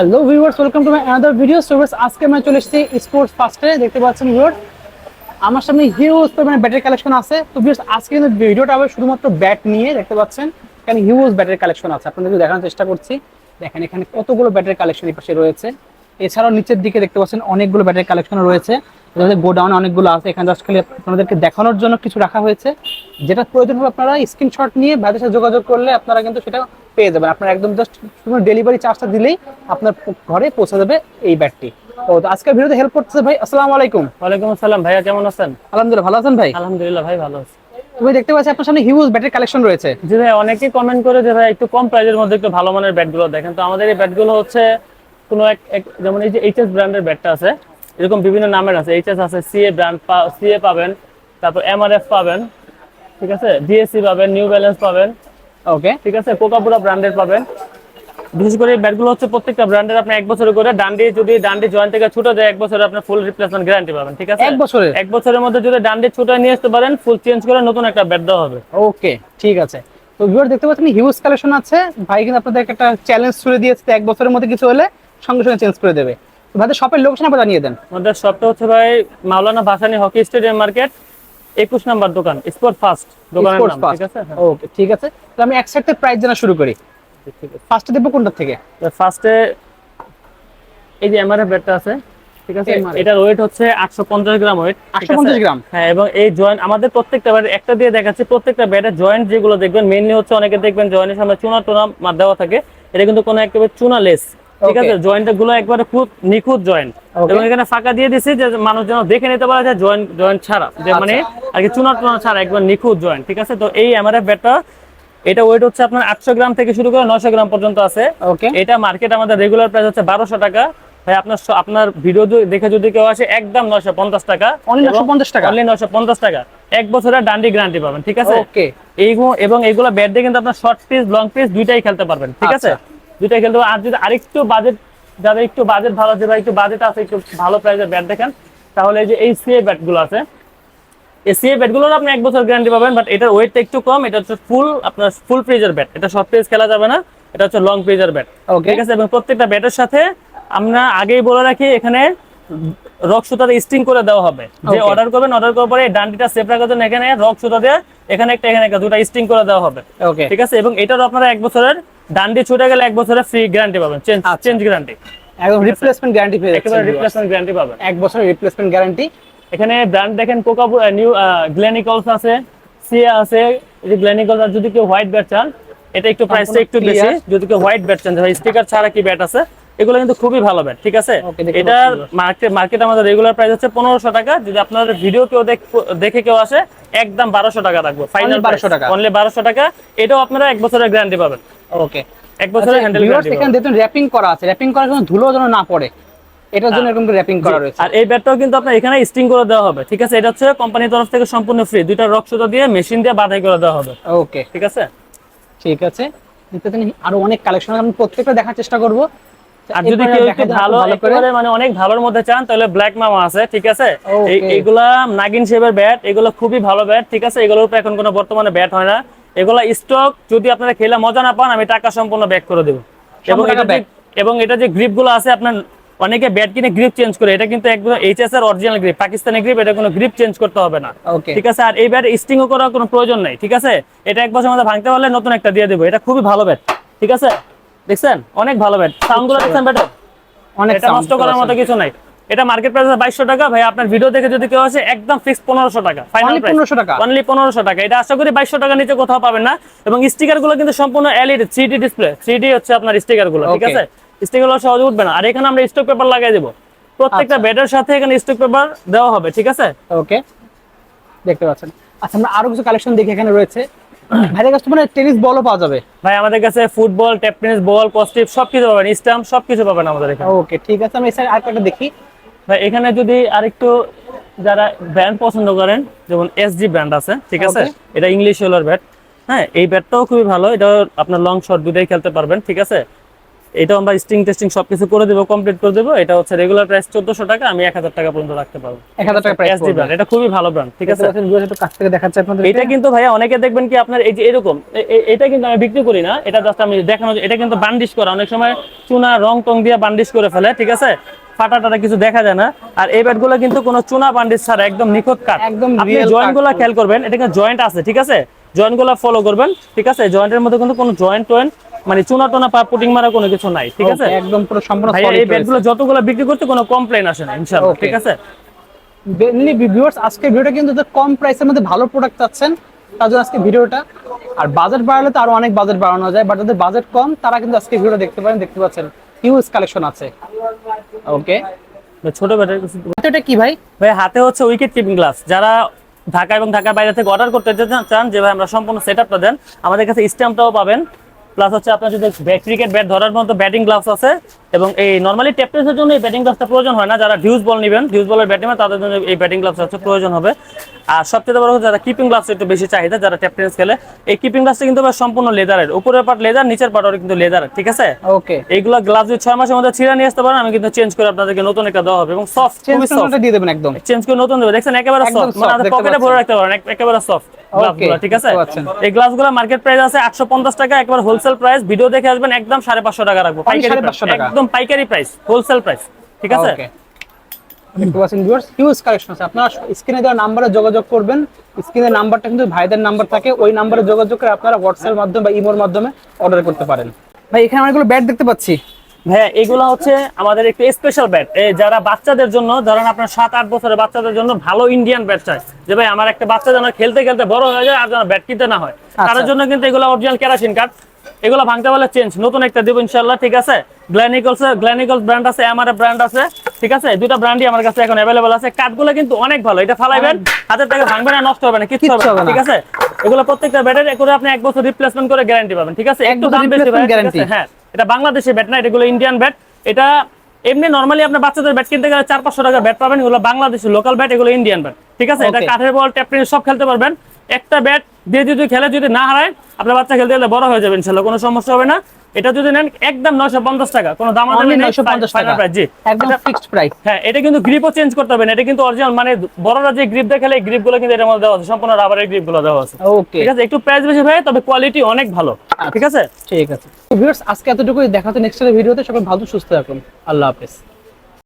Hello viewers welcome to my another video so viewers আজকে আমি চলে এসেছি স্পোর্টস ফার্স্টে দেখতে পাচ্ছেন ভিউয়ার্স আমার সামনে হিউজ পরিমাণে ব্যাটারি কালেকশন আছে। তো ভিউয়ার্স আজকে কিন্তু ভিডিওটা হবে শুধুমাত্র ব্যাট নিয়ে, দেখতে পাচ্ছেন? এখানে হিউজ ব্যাটারি কালেকশন আছে। আপনাদেরকে দেখানোর চেষ্টা করছি। দেখেন, এখানে কতগুলো ব্যাটারি কালেকশন এই পাশে রয়েছে। এছাড়াও নিচের দিকে দেখতে পাচ্ছেন, অনেকগুলো ব্যাটারি কালেকশন রয়েছে। গোডাউনে অনেকগুলো আছে। এখানে জাস্ট খালি আপনাদেরকে দেখানোর জন্য কিছু রাখা হয়েছে। যেটা প্রয়োজন হবে আপনারা স্ক্রিনশট নিয়ে, ভাইদের সাথে যোগাযোগ করলে আপনারা কিন্তু সেটা পেয়ে যাবেন। আপনার একদম জাস্ট শুধু ডেলিভারি চার্জটা দিলেই আপনার ঘরে পৌঁছে যাবে এই ব্যাগটি তো আজকের ভিডিওতে হেল্প করতেছে ভাই আসসালামু আলাইকুম। ওয়ালাইকুম আসসালাম ভাইয়া কেমন আছেন? আলহামদুলিল্লাহ ভালো আছেন ভাই? আলহামদুলিল্লাহ ভাই ভালো আছি। তুমি দেখতে পাচ্ছি আপনার সামনে হিউজ ব্যাটারি কালেকশন রয়েছে। জি ভাই অনেকেই কমেন্ট করে যে ভাই একটু কম প্রাইজের মধ্যে একটু ভালো মানের ব্যাটগুলো দেখেন। তো আমাদের এই ব্যাটগুলো হচ্ছে কোনো এক এক- যেমন এই যে এইচএস ব্র্যান্ডের ব্যাটটা আছে এরকম বিভিন্ন নামের আছে। এইচএস আছে সিএ ব্র্যান্ড সিএ পাবেন তারপর এমআরএফ পাবেন ঠিক আছে? ডিএসসি পাবেন নিউ ব্যালেন্স পাবেন ওকে ঠিক আছে কোকাপুরা ব্র্যান্ডের পাবেন। বিশেষ করে এই ব্যাটগুলো হচ্ছে প্রত্যেকটা ব্র্যান্ডের আপনি এক বছর করে ডান্ডি যদি ডান্ডি জয়েন্ট থেকে ছুটে যায় এক বছরে আপনি ফুল রিপ্লেসমেন্ট গ্যারান্টি পাবেন ঠিক আছে? এক বছরের এক বছরের মধ্যে যদি ডান্ডি ছুটে নিয়ে আসতে পারেন ফুল চেঞ্জ করে নতুন একটা ব্যাট দেওয়া হবে। ওকে ঠিক আছে। তো ভিউয়ার দেখতে পাচ্ছেন হিউজ কালেকশন আছে। ভাই কিন্তু আপনাদের একটা চ্যালেঞ্জ ছুড়ে দিয়েছে এক বছরের মধ্যে কিছু হলে সঙ্গে সঙ্গে চেঞ্জ করে দেবে। ভাই শপের লোকেশন আপনারা জানিয়ে দেন। আমাদের শপটা হচ্ছে ভাই Maulana Bhasani hockey stadium market একুশ নাম্বার দোকান স্পোর্ট ফার্স্ট দোকানের নাম ঠিক আছে? ওকে ঠিক আছে। তো আমি এক সাইড প্রাইস জানা শুরু করি। ফার্স্টে দেবো কোনটা থেকে? ফার্স্টে এই যে এমআরএফ ব্যাটটা আছে ঠিক আছে? এটার ওয়েট হচ্ছে আটশো পঞ্চাশ গ্রাম ওয়েট 850 গ্রাম? হ্যাঁ এবং এই জয়েন্ট আমাদের প্রত্যেকটা ব্যাট একটা দিয়ে দেখাচ্ছে প্রত্যেকটা ব্যাটের জয়েন্ট যেগুলো দেখবেন মেইনলি হচ্ছে অনেকে দেখবেন জয়েন্টের সামনে চুনা টুনা মার দেওয়া থাকে। এটা কিন্তু কোনো একেবারে চুনা লেস ঠিক আছে জয়েন্টগুলো একবারে খুব নিখুঁত জয়েন্ট এবং এখানে ফাঁকা দিয়ে দিছি যে মানুষ যেন দেখে নিতে পারে যে জয়েন্ট জয়েন্ট ছাড়া। যে মানে আচ্ছা। আর কি চুনা টুনা ছাড়া একবার নিখুঁত জয়েন্ট ঠিক আছে? তো এই এমআরএফ ব্যাটটা এটা ওয়েট হচ্ছে আপনার আটশো গ্রাম থেকে শুরু করে নশো গ্রাম পর্যন্ত আছে। ওকে এটা মার্কেট আমাদের রেগুলার প্রাইস হচ্ছে বারোশো টাকা। ভাই আপনার আপনার ভিডিও দেখে যদি কেউ আসে একদম নশো পঞ্চাশ টাকা। 950 টাকা? অনলি নশো পঞ্চাশ টাকা। এক বছরের ডান্ডি গ্যারান্টি পাবেন ঠিক আছে? এইগুলো এবং এইগুলো ব্যাট দিয়ে কিন্তু আপনার শর্ট পিস লং পিস দুইটাই খেলতে পারবেন ঠিক আছে? দুইটাই খেলতে পারবেন আর যদি আরেকটু বাজেট যাদের একটু বাজেট ভালো আছে বা একটু বাজেট আছে একটু ভালো প্রাইসের ব্যাট দেখেন তাহলে এই যে এই সিএ ব্যাটগুলো আছে। এই সিএ ব্যাটগুলোর আপনি এক বছর গ্যারান্টি পাবেন বাট এটার ওয়েটটা একটু কম এটা হচ্ছে ফুল আপনার ফুল প্রেজার ব্যাট এটা শর্ট পেজ খেলা যাবে না এটা হচ্ছে লং প্রেজার ব্যাট ঠিক আছে? এবং প্রত্যেকটা ব্যাটের সাথে আমরা আগেই বলে রাখি এখানে রক সুতার স্টিং করে দেওয়া হবে। যে অর্ডার করবেন অর্ডার করার পরে ডান্ডিটা সেফ রাখার জন্য এখানে রক সুতা দিয়ে এখানে একটা এখানে একটা দুটো স্টিং করে দেওয়া হবে। ঠিক আছে? এবং এটারও আপনারা এক বছরের ডান্ডি ছুটে গেলে এক বছরের ফ্রি গ্যারান্টি পাবেন। চেঞ্জ আচ্ছা। চেঞ্জ গ্যারান্টি একদম রিপ্লেসমেন্ট গ্যারান্টি পেয়ে একেবারে যাচ্ছেন রিপ্লেসমেন্ট গ্যারান্টি পাবেন। এক বছরের রিপ্লেসমেন্ট গ্যারান্টি এখানে ব্র্যান্ড দেখেন কোকা নিউ গ্লেনিকলস আছে সিয়া আছে যে গ্লেনিকলস আর যদি কেউ হোয়াইট ব্যাট চান এটা একটু প্রাইসটা একটু বেশি। যদি কেউ হোয়াইট ব্যাট চান স্টিকার ছাড়া কি ব্যাট আছে? এগুলো কিন্তু খুবই ভালো ব্যাট ঠিক আছে? এটার মার্কেট মার্কেট আমাদের রেগুলার প্রাইস হচ্ছে পনেরোশো টাকা। যদি আপনাদের ভিডিও কেউ দেখে কেউ আসে একদম বারোশো টাকা রাখব। ফাইনাল 1200 টাকা। অনলি বারোশো টাকা। এটাও আপনারা এক বছরের গ্যারান্টি পাবেন। ওকে। এক বছরের হ্যান্ডেল আচ্ছা, এখানে দেখুন র্যাপিং করা আছে। র্যাপিং করার জন্য ধুলো যেন না পড়ে। এটার জন্য এরকম র্যাপিং করা রয়েছে। আর এই ব্যাটটাও কিন্তু আপনার এখানে স্টিং করে দেওয়া হবে ঠিক আছে? এটা হচ্ছে কোম্পানির তরফ থেকে সম্পূর্ণ ফ্রি দুইটা রক সুতা দিয়ে মেশিন দিয়ে বাধাই করে দেওয়া হবে। ওকে ঠিক আছে? ঠিক আছে। দেখতে আরও অনেক কালেকশন আমি প্রত্যেকটা দেখার চেষ্টা করব। আর যদি কেউ একটু ভালো একেবারে মানে অনেক ভালোর মধ্যে চান তাহলে ব্ল্যাক মামা আছে ঠিক আছে? এইগুলা নাগিন শেপের ব্যাট এগুলো খুবই ভালো ব্যাট ঠিক আছে? এগুলোর উপর এখন কোনো বর্তমানে ব্যাট হয় না। এগুলা স্টক যদি আপনারা খেলে মজা না পান আমি টাকা সম্পূর্ণ ব্যাক করে দেবো। এবং এটা যে এবং এটা যে গ্রিপগুলো আছে আপনার অনেকে ব্যাট কিনে গ্রিপ চেঞ্জ করে এটা কিন্তু একদম এইচএস এর অরিজিনাল গ্রিপ পাকিস্তানি গ্রিপ এটা কোনো গ্রিপ চেঞ্জ করতে হবে না। ঠিক আছে? আর এই ব্যাট স্টিংও করার কোনো প্রয়োজন নাই ঠিক আছে? এটা এক বছর মধ্যে ভাঙতে পারলে নতুন একটা দিয়ে দেবো এটা খুবই ভালো ব্যাট ঠিক আছে? দেখছেন? অনেক ভালো ব্যাট সাউন্ডগুলো দেখছেন ব্যাটের অনেক এটা নষ্ট করার মতো কিছু নাই। এটা মার্কেট প্রাইস বাইশশো টাকা। ভাই আপনার ভিডিও দেখে যদি কেউ আসে একদম ফিক্স পনেরোশো টাকা। ফাইনাল Only 1500 টাকা? অনলি পনেরোশো টাকা। এটা আশা করি বাইশশো টাকা নিচে কোথাও পাবেন না। এবং স্টিকারগুলো কিন্তু সম্পূর্ণ LED three D display three D হচ্ছে আপনার স্টিকারগুলো ঠিক আছে? স্টিকারগুলো সহজে উঠবে না। আর এখানে আমরা স্টক পেপার লাগাই দেবো। প্রত্যেকটা আচ্ছা। ব্যাটের সাথে এখানে স্টক পেপার দেওয়া হবে ঠিক আছে? ওকে দেখতে পাচ্ছেন। আচ্ছা আমরা আরও কিছু কালেকশন দেখি এখানে রয়েছে। ভাইদের কাছে মানে টেনিস বলও পাওয়া যাবে। ভাই আমাদের কাছে ফুটবল ট্যাপ টেনিস বল কস্টিপ সবকিছু পাবেন। স্ট্যাম্প সবকিছু পাবেন আমাদের এখানে। ওকে ঠিক আছে আমি এসে আরেকটা দেখি। ভাই এখানে যদি আরেকটু যারা ব্র্যান্ড পছন্দ করেন যেমন এসজি ব্র্যান্ড আছে ঠিক আছে? এটা ইংলিশ সোলার ব্যাট হ্যাঁ এই ব্যাটটাও খুবই ভালো। এটা আপনার লং শট দুটাই খেলতে পারবেন ঠিক আছে? এটা আমরা স্টিং টেস্টিং সবকিছু করে দেবো কমপ্লিট করে দেবো। এটা হচ্ছে রেগুলার প্রাইস চোদ্দশো টাকা আমি এক হাজার টাকা পর্যন্ত রাখতে পারব। 1000 টাকা প্রাইস brand, এটা খুবই ভালো ব্র্যান্ড ঠিক আছে? কাছ থেকে দেখাচ্ছে আপনাদের এটা কিন্তু ভাইয়া অনেকে দেখবেন কি আপনার এই যে এরকম এটা কিন্তু আমি বিক্রি করি না এটা জাস্ট আমি দেখানো এটা কিন্তু বান্ডিশ করা। অনেক সময় চুনা রং টং দিয়ে বান্ডিশ করে ফেলে ঠিক আছে? ফাটা টাটা কিছু দেখা যায় না। আর এই ব্যাটগুলো কিন্তু কোনো চুনা বান্ডিশ ছাড়া একদম নিখুঁত কাট একদম আপনি জয়েন্টগুলা খেয়াল করবেন এটা কিন্তু জয়েন্ট আছে ঠিক আছে? জয়েন্টগুলা ফলো করবেন ঠিক আছে? জয়েন্টের মধ্যে কিন্তু কোনো জয়েন্ট টয়েন্ট মানে চুনা টোনা পা পুটিং মারা কোনো কিছু নাই ঠিক আছে? একদম পুরো সম্পূর্ণ এই ব্যাটগুলো যতগুলো বিক্রি করতে কোনো কমপ্লেন আসে না ইনশাআল্লাহ ঠিক আছে? মেনলি ভিউয়ার্স আজকে ভিডিওটা কিন্তু যে কম প্রাইসের মধ্যে ভালো প্রোডাক্ট চাচ্ছেন তার জন্য আজকে ভিডিওটা। আর বাজেট বাড়ালে তো আরও অনেক বাজেট বাড়ানো যায় বাট যাদের বাজেট কম তারা কিন্তু আজকে ভিডিওটা দেখতে পারেন দেখতে পাচ্ছেন হিউজ কালেকশন আছে। ওকে ছোট ব্যাটারি এটা কি ভাই? ভাই হাতে হচ্ছে উইকেট কিপিং গ্লাস যারা ঢাকা এবং ঢাকার বাইরে থেকে অর্ডার করতে চান যে ভাই আমরা সম্পূর্ণ সেট আপটা দেন আমাদের কাছে স্ট্যাম্পটাও পাবেন। প্লাস হচ্ছে আপনার যদি ক্রিকেট ব্যাট ধরার মতো ব্যাটিং গ্লাভস আছে এবং এই নর্মালি টেপটেন্সের জন্য এই ব্যাটিং গ্লাভসটা প্রয়োজন হয় না। যারা ডিউজ বল নেবেন ডিউজ বলের ব্যাটিং তাদের জন্য এই ব্যাটিং গ্লাভস হচ্ছে প্রয়োজন হবে। আর সবচেয়ে বড় যারা কিপিং গ্লাভস একটু বেশি চাহিদা যারা টেপটেন্স খেলে এই কিপিং গ্লাভসটা কিন্তু সম্পূর্ণ লেদারের উপরের পার্ট লেদার নিচের পার্ট কিন্তু লেদার ঠিক আছে? ওকে এইগুলো গ্লাভস যদি ছয় মাসের মধ্যে ছিঁড়ে নিয়ে আসতে পারেন আমি কিন্তু চেঞ্জ করে আপনাদেরকে নতুন একটা দেওয়া হবে। এবং সফট চেঞ্জ খুবই সফট দিয়ে দেবেন একদম। চেঞ্জ করে নতুন দেবে দেখছেন একেবারে সফট মানে দেখতে পকেটে ভরে রাখতে পারেন। একেবারে সফট গ্লাভসগুলো ঠিক আছে। এই গ্লাভসগুলো মার্কেট প্রাইস আছে 850 টাকা একবার হোলসেল প্রাইস ভিডিও দেখে আসবেন একদম 550 টাকা রাখব। পাইকারি 550 price, টাকা। একদম পাইকারি প্রাইস হোলসেল প্রাইস ঠিক আছে? ওকে দেখতে পাচ্ছেন ভিউয়ার্স হিউজ কালেকশন আছে। আপনারা স্ক্রিনে দেওয়া নাম্বারে যোগাযোগ করবেন। স্ক্রিনের নাম্বারটা কিন্তু ভাইদের নাম্বার থাকে। ওই নাম্বারে যোগাযোগ করে আপনারা হোয়াটসঅ্যাপ মাধ্যমে বা ইমোর মাধ্যমে অর্ডার করতে পারেন। ভাই এখানে অনেকগুলো ব্যাট দেখতে পাচ্ছি। এগুলো হচ্ছে আমাদের একটু স্পেশাল ব্যাট যারা বাচ্চাদের জন্য ধরেন আপনার সাত আট বছরের বাচ্চাদের জন্য ভালো ইন্ডিয়ান ব্যাট চাই যে ভাই আমার একটা বাচ্চা যেন খেলতে খেলতে বড় হয়ে যায় আর যেন ব্যাট কিনতে না হয়। তার জন্য কিন্তু এগুলো অরিজিনাল কেরাসিন কাঠ এগুলো ভাঙতে পারলে চেঞ্জ নতুন একটা দেবো ইনশাল্লাহ ঠিক আছে? Gray Nicolls Gray Nicolls brand আছে এমআরএফ ব্র্যান্ড আছে ঠিক আছে? দুটো ব্র্যান্ডই আমার কাছে এখন অ্যাভেলেবল আছে। কাঠগুলো কিন্তু অনেক ভালো। এটা ফালাইবেন হাতের টাকা ভাঙবে না নষ্ট হবে না কিচ্ছু হবে না। ঠিক আছে? এগুলো প্রত্যেকটা ব্যাটের করে আপনি এক বছর রিপ্লেসমেন্ট করে গ্যারান্টি পাবেন ঠিক আছে? একটু দাম বেশি guarantee। হ্যাঁ এটা বাংলাদেশি ব্যাট না এগুলো ইন্ডিয়ান ব্যাট এটা এমনি নর্মালি আপনার বাচ্চাদের ব্যাট কিনতে গেলে চার পাঁচশো টাকা ব্যাট পাবেন এগুলো বাংলাদেশি লোকাল ব্যাট এগুলো ইন্ডিয়ান ব্যাট ঠিক আছে? এটা কাঠের বল ট্যাপ সব খেলতে পারবেন। একটা ব্যাট দিয়ে যদি খেলে যদি না হারায় আপনার বাচ্চা খেলতে গেলে বড় হয়ে যাবে ইনশাল্লাহ কোনো সমস্যা হবে না। এটা যদি নেন একদম নয়শো পঞ্চাশ টাকা কোনো দাম অনলি 950 টাকা। জি। একদম ফিক্সড প্রাইস হ্যাঁ এটা কিন্তু গ্রিপও চেঞ্জ করতে হবে না এটা কিন্তু অরিজিনাল মানে বড়রা যে গ্রিপ দেখালে এই গ্রিপগুলো কিন্তু এটার মধ্যে দেওয়া আছে সম্পূর্ণ রাবারের গ্রিপগুলো দেওয়া আছে। ওকে ঠিক আছে একটু প্রাইস বেশি ভাই তবে কোয়ালিটি অনেক ভালো। ঠিক আছে? ঠিক আছে। ভিউয়ার্স আজকে এতটুকুই দেখাতে নেক্সট ভিডিওতে সবাই ভালো সুস্থ থাকুন। আল্লাহ হাফেজ।